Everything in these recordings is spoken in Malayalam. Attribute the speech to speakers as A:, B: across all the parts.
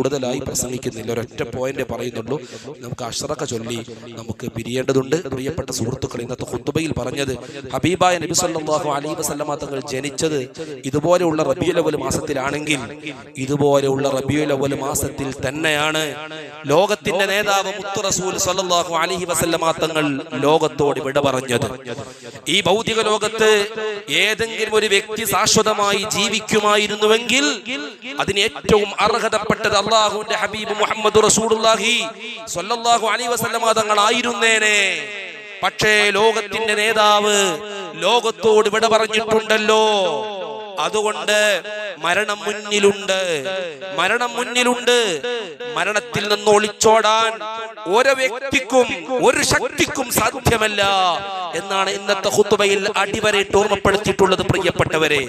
A: കൂടുതലായി പ്രസംഗിക്കുന്നില്ല. ഒരൊറ്റ പോയിന്റ് പറയുന്നുള്ളൂ. നമുക്ക് അഷ്റക്ക ചൊല്ലി നമുക്ക് പിരിയേണ്ടതുണ്ട്. പ്രിയപ്പെട്ട സുഹൃത്തുക്കൾ ഇന്നത്തെ ഹുത്തുബയിൽ പറഞ്ഞത് ഹബീബായ നബി സല്ലാഹു അലൈഹി വസല്ലമ തങ്ങൾ ജനിച്ചത് ഇതുപോലെയുള്ള റബിയുൽ അവൽ മാസത്തിലാണെങ്കിൽ ഇതുപോലെയുള്ള റബിയുൽ അവൽ മാസത്തിൽ തന്നെയാണ് ലോകത്തിന്റെ നേതാവ് മുത്തു റസൂൽ സല്ലല്ലാഹു അലൈഹി വസല്ലമ തങ്ങൾ ലോകത്തോട് വിട പറഞ്ഞത്. ഈ ഭൗതിക ലോകത്ത് ഏതെങ്കിലും ഒരു വ്യക്തി ശാശ്വതമായി ജീവിക്കുമായിരുന്നുവെങ്കിൽ അതിന് ഏറ്റവും അർഹതപ്പെട്ടത് അള്ളാഹുവിന്റെ ഹബീബ് മുഹമ്മദ് റസൂലുള്ളാഹി സ്വല്ലല്ലാഹു അലൈഹി വസല്ലമ തങ്ങളായിരുന്നേനെ പക്ഷേ ലോകത്തിന്റെ നേതാവ് ലോകത്തോട് വിട പറഞ്ഞിട്ടുണ്ടല്ലോ. അതുകൊണ്ട് മരണം മുന്നിലുണ്ട്. മരണം മുന്നിലുണ്ട്. മരണത്തിൽ നിന്ന് ഒളിച്ചോടാൻ ഒരു വ്യക്തിക്കും ഒരു ശക്തിക്കും സാധ്യമല്ല എന്നാണ് ഇന്നത്തെ ഹുത്തുബയിൽ അടിവരയിട്ട് ഓർമ്മപ്പെടുത്തിയിട്ടുള്ളത് പ്രിയപ്പെട്ടവരെ.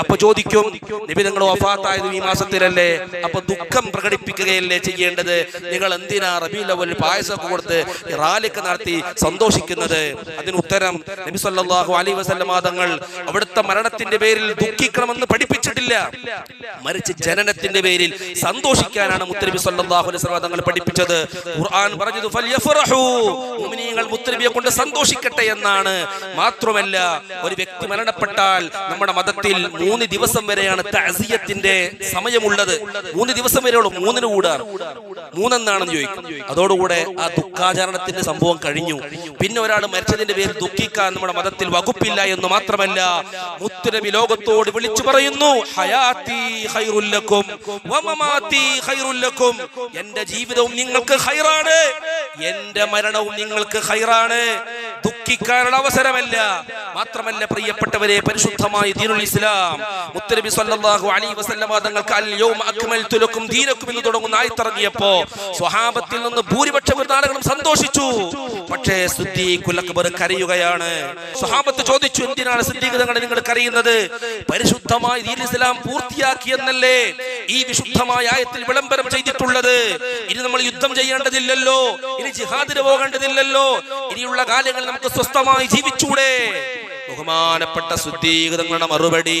A: അപ്പൊ ചോദിക്കും നിബിധങ്ങൾ വഫാത്തായത് ഈ മാസത്തിലല്ലേ? അപ്പൊ ദുഃഖം പ്രകടിപ്പിക്കുകയല്ലേ ചെയ്യേണ്ടത്? നിങ്ങൾ എന്തിനാ റബി ലവൽ പായസമൊക്കെ കൊടുത്ത് റാലിക്ക് നടത്തി സന്തോഷിക്കുന്നത്? അതിന് ഉത്തരം നബി സല്ലല്ലാഹു അലൈഹി വസല്ലമ തങ്ങൾ അവിടുത്തെ മരണത്തിന്റെ പേരിൽ ദുഃഖിക്കണമെന്ന് പഠിപ്പിച്ചിട്ടില്ല. മറിച്ച് ജനനത്തിന്റെ പേരിൽ സന്തോഷിക്കാനാണ് മുത്തനബി സല്ലല്ലാഹു അലൈഹി തങ്ങൾ പഠിപ്പിച്ചത്. ഖുർആൻ പറഞ്ഞത് മുഅ്മിനീങ്ങൾ മുത്തനബിയെ കൊണ്ട് സന്തോഷിക്കട്ടെ എന്നാണ്. മാത്രമല്ല ഒരു വ്യക്തി മരണപ്പെട്ടാൽ നമ്മുടെ മതത്തിൽ മൂന്ന് ദിവസം വരെയാണ് തഅസിയത്തിന്റെ സമയമുള്ളത്. മൂന്ന് ദിവസം വരെയുള്ളൂ മൂന്നിന് കൂടാ. മൂന്നെന്നാണെന്ന് ചോദിക്കും. അതോടുകൂടെ ആ ദുഃഖാചരണത്തിന്റെ സംഭവം കഴിഞ്ഞു. പിന്നെ ഒരാൾ മരിച്ചതിന്റെ പേരിൽ ദുഃഖിക്കാൻ നമ്മുടെ മതത്തിൽ വകുപ്പില്ല എന്ന് മാത്രമല്ല മുത്തുനബി ലോകത്തോട് വിളിച്ചു പറയുന്നു ഹയാത്തി ഖൈറുല്ലക്കും എന്റെ ജീവിതവും നിങ്ങൾക്ക് ഖൈറാണ്. എന്റെ മരണവും നിങ്ങൾക്ക് ഖൈറാണ് ദുഃഖിക്കാനുള്ള അവസരമല്ല. മാത്രമല്ല പ്രിയപ്പെട്ടവരെ പരിശുദ്ധമായ ദീനുൽ ഇസ്ലാം മുത്തനബി സല്ലല്ലാഹു അലൈഹി വസല്ലമ തങ്ങൾക്ക് അൽ യൗമ അക്മൽതു ലക്കും ദീനക്കും എന്ന് തുടങ്ങുന്ന ആയത്തിറങ്ങിയപ്പോ സ്വഹാബത്തിൽ നിന്ന് ഭൂരിപക്ഷം ആളുകളും സന്തോഷിച്ചു. പക്ഷേ സിദ്ദീഖുൽ അക്ബർ കരയുകയാണ്. സ്വഹാബത്ത് ചോദിച്ചു എന്തിനാണ് സിദ്ദീഖ് തങ്ങളെ നിങ്ങൾ കരയുന്നത്? പരിശുദ്ധമായ ദീനുൽ ഇസ്ലാം പൂർത്തിയാക്കിയെന്നല്ലേ ഈ വിശുദ്ധമായ ആയത്തിൽ വിളംബരം ചെയ്തിട്ടുള്ളത്. ഇനി നമ്മൾ യുദ്ധം ചെയ്യേണ്ടതില്ലല്ലോ. ഇനി ജിഹാദിന് പോകേണ്ടതില്ലല്ലോ. ഇനിയുള്ള കാലങ്ങൾ നമുക്ക് സ്വസ്ഥമായി ജീവിച്ചൂടെ? ബഹുമാനപ്പെട്ട ശുദ്ധീകൃതങ്ങളുടെ മറുപടി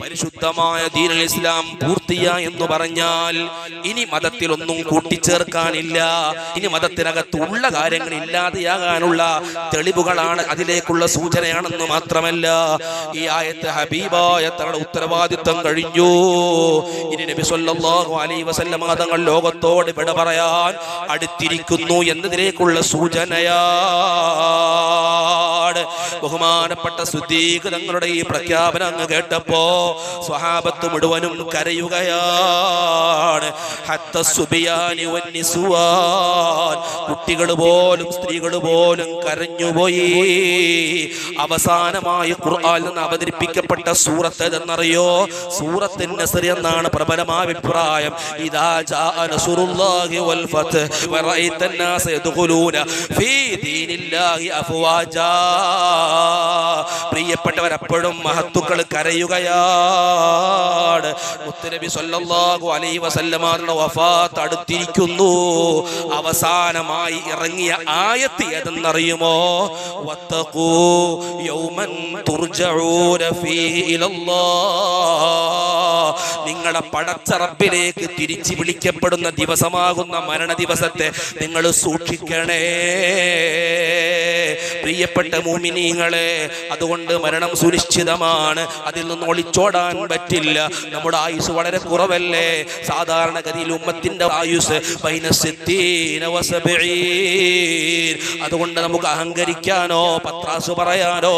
A: പരിശുദ്ധമായ ദീനൽ ഇസ്ലാം പൂർത്തിയ എന്ന് പറഞ്ഞാൽ ഇനി മതത്തിൽ ഒന്നും കൂട്ടിച്ചേർക്കാനില്ല. ഇനി മതത്തിനകത്ത് ഉള്ള കാര്യങ്ങൾ ഇല്ലാതെയാകാനുള്ള തെളിവുകളാണ് അതിലേക്കുള്ള സൂചനയാണെന്ന് മാത്രമല്ല ഈ ആയത്ത് ഹബീബായ തങ്ങളുടെ ഉത്തരവാദിത്വം കഴിഞ്ഞു. ഇനി നബി സല്ലല്ലാഹു അലൈഹി വസല്ലമ തങ്ങൾ ലോകത്തോട് വിട പറയാൻ അടുത്തിരിക്കുന്നു എന്നതിലേക്കുള്ള സൂചനയാണ് ബഹുമാനപ്പെട്ട ശുദ്ധീകൃതങ്ങളുടെ തങ്ങളുടെ ഈ പ്രഖ്യാപനം അങ്ങ് കേട്ടപ്പോ സ്വഹാബത്ത് മുഴുവനും വന്നിസുവാൻ കുട്ടികൾ പോലും സ്ത്രീകൾ പോലും കരഞ്ഞുപോയി അവസാനമായി ഖുർആനിൽ നിന്ന് അവതരിപ്പിക്കപ്പെട്ട സൂറത്ത് ഏതെന്നറിയോ സൂറത്തിന്റെ നസർ എന്നാണ് പ്രബലമായ അഭിപ്രായം ഇദാ ജാഅ നസ്റുല്ലാഹി വൽ ഫത്ത് വറഅയ്ത الناس يدخلون في دين الله അഫ്വാജാ പ്രിയപ്പെട്ടവർ അപ്പോഴും മഹത്തുക്കൾ കരയുകയാണ്. മുത്തനബി സല്ലല്ലാഹു അലൈഹി വസല്ലമയുടെ വഫാത്ത് അടുത്തിരിക്കുന്നു. അവസാനമായി ഇറങ്ങിയ ആയത്ത് ഏതെന്നറിയുമോ? വത്തഖൂ യൗമൻ തുർജഊന ഫീ നിങ്ങളുടെ പടച്ച റബ്ബിലേക്ക് തിരിച്ചു വിളിക്കപ്പെടുന്ന ദിവസമാകുന്ന മരണ ദിവസത്തെ നിങ്ങൾ സൂക്ഷിക്കണേ. പ്രിയപ്പെട്ട മൂമിനീങ്ങളെ അതുകൊണ്ട് മരണം സുനിശ്ചിതമാണ്. അതിൽ നിന്ന് ഒളിച്ചോടാൻ പറ്റില്ല. നമ്മുടെ ആയുസ് വളരെ കുറവല്ലേ? സാധാരണഗതിയിൽ ഉമ്മത്തിന്റെ ആയുസ് അതുകൊണ്ട് നമുക്ക് അഹങ്കരിക്കാനോ പത്രാസ് പറയാനോ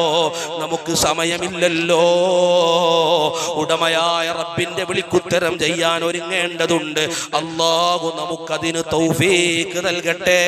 A: നമുക്ക് സമയമില്ലല്ലോ. ഉടമയായ റബ്ബിന്റെ വിളിക്കുത്തരം ചെയ്യാൻ ഒരുങ്ങേണ്ടതുണ്ട്. അള്ളാഹു നമുക്കതിന് തൗഫീക്ക് നൽകട്ടെ.